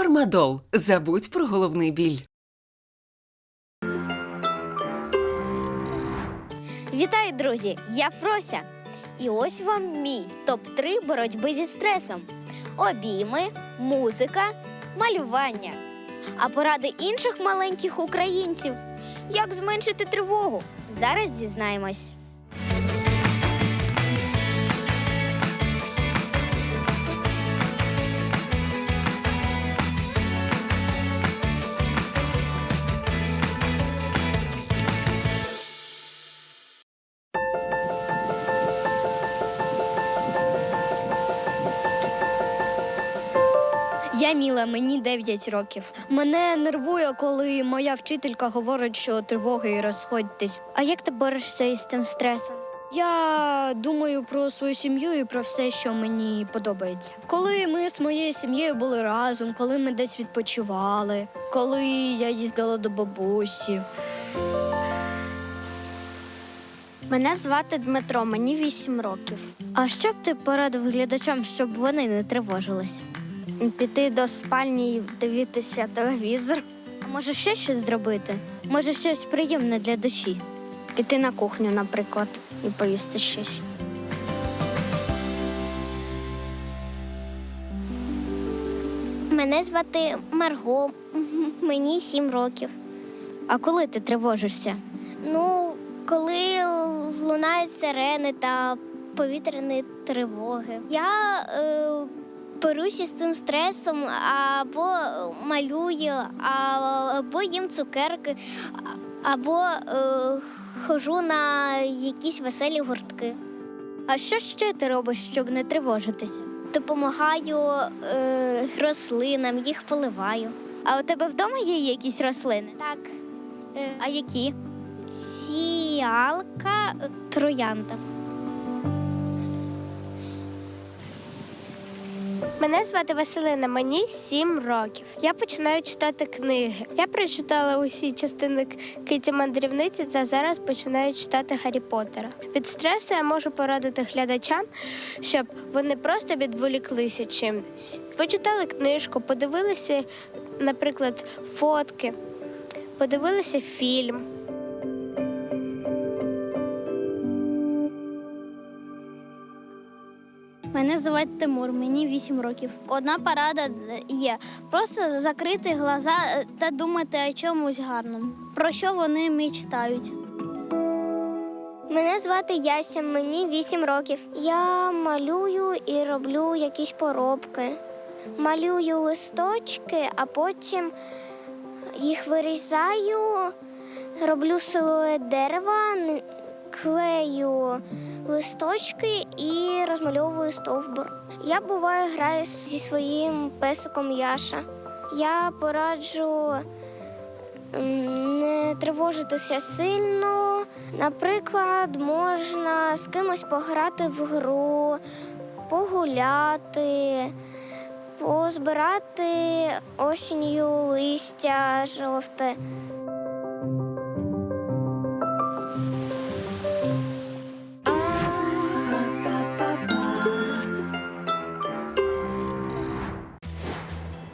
Фармадол. Забудь про головний біль. Вітаю, друзі! Я Фрося. І ось вам мій топ-3 боротьби зі стресом: обійми, музика, малювання. А поради інших маленьких українців. Як зменшити тривогу? Зараз дізнаємось. Я Міла, мені 9 років. Мене нервує, коли моя вчителька говорить, що тривоги і розходьтесь. А як ти борешся із цим стресом? Я думаю про свою сім'ю і про все, що мені подобається. Коли ми з моєю сім'єю були разом, коли ми десь відпочивали, коли я їздила до бабусі. Мене звати Дмитро, мені 8 років. А що б ти порадив глядачам, щоб вони не тривожилися? Піти до спальні і дивитися телевізор, А може ще щось зробити? Може, щось приємне для душі? піти на кухню, наприклад, і поїсти щось. Мене звати Марго, мені сім років. А коли ти тривожишся? Ну, коли лунають сирени та повітряні тривоги. Я е, беруся з цим стресом або малюю, або їм цукерки, або е, хожу на якісь веселі гуртки. А що ще ти робиш, щоб не тривожитися? Допомагаю е, рослинам, їх поливаю. А у тебе вдома є якісь рослини? Так. Е, а які? Фіалка, е, троянда. Мене звати Василина, мені 7 років. Я починаю читати книги. Я прочитала усі частини Киті мандрівниці та зараз починаю читати Гаррі Поттера. Від стресу я можу порадити глядачам, щоб вони просто відволіклися чимось. Почитали книжку, подивилися, наприклад, фотки, подивилися фільм. Мене звати Тимур, мені 8 років. Одна порада є: просто закрити глаза е, та думати о чомусь гарному. Про що вони мечтають. Мене звати Яся, мені 8 років. Я малюю і роблю якісь поробки. Малюю листочки, а потім їх вирізаю, роблю силует дерева, клею листочки і розмальовую стовбур. Я буває граю зі своїм песиком Яша. Я пораджу не тривожитися сильно. Наприклад, можна з кимось пограти в гру, погуляти, позбирати осінню листя жовте.